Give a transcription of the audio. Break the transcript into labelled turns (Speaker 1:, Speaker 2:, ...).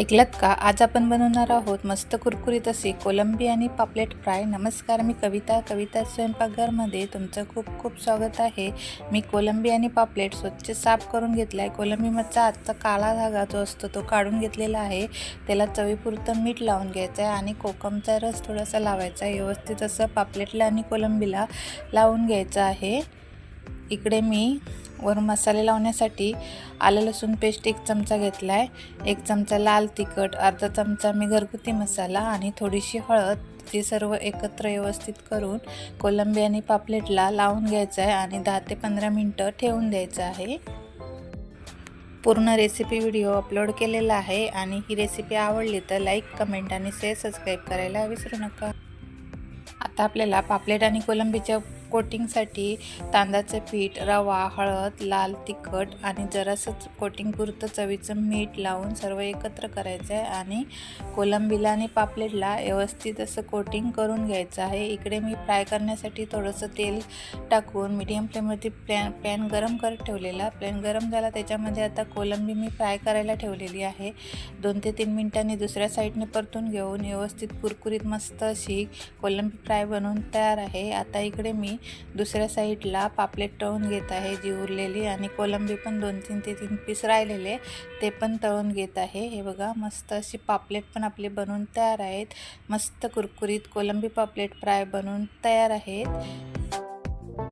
Speaker 1: ऐकलात का? आज आपण बनवणार आहोत मस्त कुरकुरीत असे कोलंबी आणि पापलेट फ्राय. नमस्कार मी कविता. कविता स्वयंपाकघरमध्ये तुमचं खूप खूप स्वागत आहे. मी कोलंबी आणि पापलेट स्वच्छ साफ करून घेतला आहे कोलंबीमधचा आजचा काळा धागा जो असतो तो काढून घेतलेला आहे. त्याला चवीपुरतं मीठ लावून घ्यायचं आहे आणि कोकमचा रस थोडासा लावायचा आहे. व्यवस्थित असं पापलेटला आणि कोलंबीला लावून घ्यायचं आहे. इकडे मी वरून मसाले लावण्यासाठी आलं लसूण पेस्ट एक चमचा घेतला आहे एक चमचा लाल तिखट अर्धा चमचा मी घरगुती मसाला आणि थोडीशी हळद. ते सर्व एकत्र व्यवस्थित करून कोलंबी आणि पापलेटला लावून घ्यायचं आहे आणि दहा ते पंधरा मिनटं ठेवून द्यायचं आहे. पूर्ण रेसिपी व्हिडिओ अपलोड केलेला आहे आणि ही रेसिपी आवडली तर लाईक कमेंट आणि शेअर सबस्क्राईब करायला विसरू नका. आता आपल्याला पापलेट आणि कोलंबीच्या कोटिंगसाठी तांदळाचं पीठ रवा हळद लाल तिखट आणि जरासं कोटिंगपुरतं चवीचं मीठ लावून सर्व एकत्र करायचं आहे आणि कोलंबीला आणि पापलेटला व्यवस्थित असं कोटिंग करून घ्यायचं आहे. इकडे मी फ्राय करण्यासाठी थोडंसं तेल टाकून मीडियम फ्लेमवरती पॅन पॅन गरम करत ठेवलेला पॅन गरम झाला त्याच्यामध्ये आता कोलंबी मी फ्राय करायला ठेवलेली आहे. दोन ते तीन मिनटांनी दुसऱ्या साईडने परतून घेऊन व्यवस्थित कुरकुरीत मस्त अशी कोलंबी फ्राय बनवून तयार आहे. आता इकडे मी दुसऱ्या साईडला पापलेट तळून घेत आहे जी उरलेली आणि कोलंबी पण दोन तीन ते तीन पीस राहिलेले ते पण तळून घेत आहे. हे बघा मस्त अशी पापलेट पण आपले बनवून तयार आहेत. मस्त कुरकुरीत कोलंबी पापलेट फ्राय बनवून तयार आहेत.